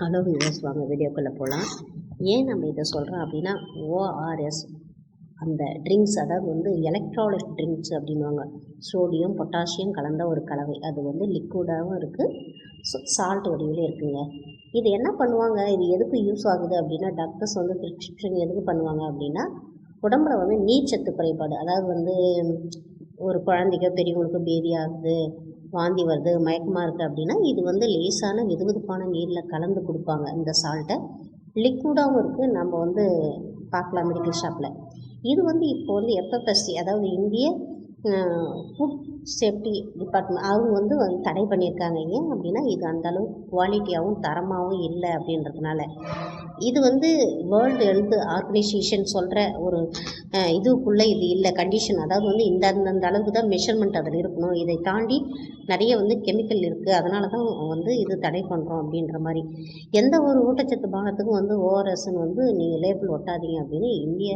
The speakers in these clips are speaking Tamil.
ஹலோ வியூவர்ஸ் வாங்க வீடியோக்குள்ளே போகலாம் ஏன் நம்ம இதை சொல்கிறோம் அப்படின்னா ஓஆர்எஸ் அந்த ட்ரிங்க்ஸ் அதாவது வந்து எலக்ட்ராலிக் ட்ரிங்க்ஸ் அப்படின்வாங்க சோடியம் பொட்டாசியம் கலந்த ஒரு கலவை. அது வந்து லிக்விடாகவும் இருக்குது சால்ட் வடிவிலே இருக்குங்க. இது என்ன பண்ணுவாங்க? இது எதுக்கு யூஸ் ஆகுது அப்படின்னா டாக்டர்ஸ் வந்து ப்ரிஸ்கிரிப்ஷன் எதுக்கு பண்ணுவாங்க அப்படின்னா உடம்புல வந்து நீர்ச்சத்து குறைபாடு. அதாவது வந்து ஒரு குழந்தைக்கோ பெரியவங்களுக்கோ பேதி ஆகுது வாந்தி வருது மயக்கமாக இருக்குது அப்படின்னா இது வந்து லேசான வெதுவெதுப்பான நீரில் கலந்து கொடுப்பாங்க இந்த சால்ட்டை லிக்விடாகவும் இருக்குது நம்ம வந்து பார்க்கலாம் மெடிக்கல் ஷாப்பில் இது வந்து இப்போ வந்து எஃப்எஃப்எஸ்சி அதாவது இந்திய ஃபுட் சேஃப்டி டிபார்ட்மெண்ட் அவங்க வந்து வந்து தடை பண்ணியிருக்காங்க. ஏன் அப்படின்னா இது அந்த அளவு குவாலிட்டியாகவும் தரமாகவும் இல்லை அப்படின்றதுனால. இது வந்து வேர்ல்டு ஹெல்த் ஆர்கனைசேஷன் சொல்கிற ஒரு இதுக்குள்ளே இது இல்லை கண்டிஷன் அதாவது வந்து இந்த அந்த அளவுக்கு தான் மெஷர்மெண்ட் அதில் இருக்கணும். இதை தாண்டி நிறைய வந்து கெமிக்கல் இருக்குது அதனால தான் வந்து இது தடை பண்ணுறோம் அப்படின்ற மாதிரி. எந்த ஒரு ஊட்டச்சத்து பானத்துக்கும் வந்து ஓஆர்எஸ்ன்னு வந்து நீங்கள் லேபிள் ஒட்டாதீங்க அப்படின்னு இந்திய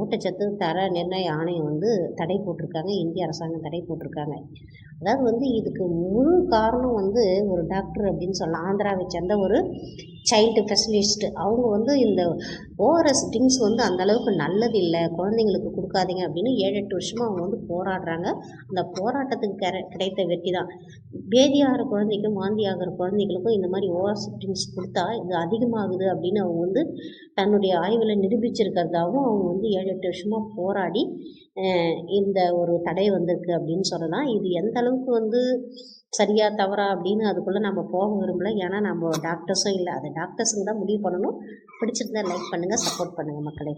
ஊட்டச்சத்து தர நிர்ணய ஆணையம் வந்து தடை போட்டிருக்காங்க இந்திய அரசாங்கம் தடை போட்டிருக்காங்க. அதாவது வந்து இதுக்கு முழு காரணம் வந்து ஒரு டாக்டர் அப்படின்னு சொல்லலாம். ஆந்திராவை சேர்ந்த ஒரு சைல்டு ஸ்பெஷலிஸ்ட் அவங்க வந்து இந்த ஓஆர்எஸ் ட்ரிங்க்ஸ் வந்து அந்த அளவுக்கு நல்லது இல்லை குழந்தைங்களுக்கு கொடுக்காதீங்க அப்படின்னு ஏழு எட்டு வருஷமாக அவங்க வந்து போராடுறாங்க. அந்த போராட்டத்துக்கு கிடை கிடைத்த வெற்றி தான். பேதி ஆகிற குழந்தைக்கும் வாந்தி ஆகிற குழந்தைங்களுக்கும் இந்த மாதிரி ஓஆர்எஸ் ட்ரிங்க்ஸ் கொடுத்தா இது அதிகமாகுது அப்படின்னு அவங்க வந்து தன்னுடைய ஆய்வில் நிரூபிச்சிருக்கிறதாவும் அவங்க வந்து ஏழு எட்டு வருஷமாக போராடி இந்த ஒரு தடை வந்திருக்கு அப்படின்னு சொல்லலாம். இது எந்த அளவுக்கு வந்து சரியா தவறா அப்படின்னு அதுக்குள்ளே நம்ம போக விரும்பல. ஏன்னா நம்ம டாக்டர்ஸும் இல்லை. அது டாக்டர்ஸுங்க தான் முடிவு பண்ணணும். பிடிச்சிருந்தா லைக் பண்ணுங்கள் சப்போர்ட் பண்ணுங்கள் மக்களே.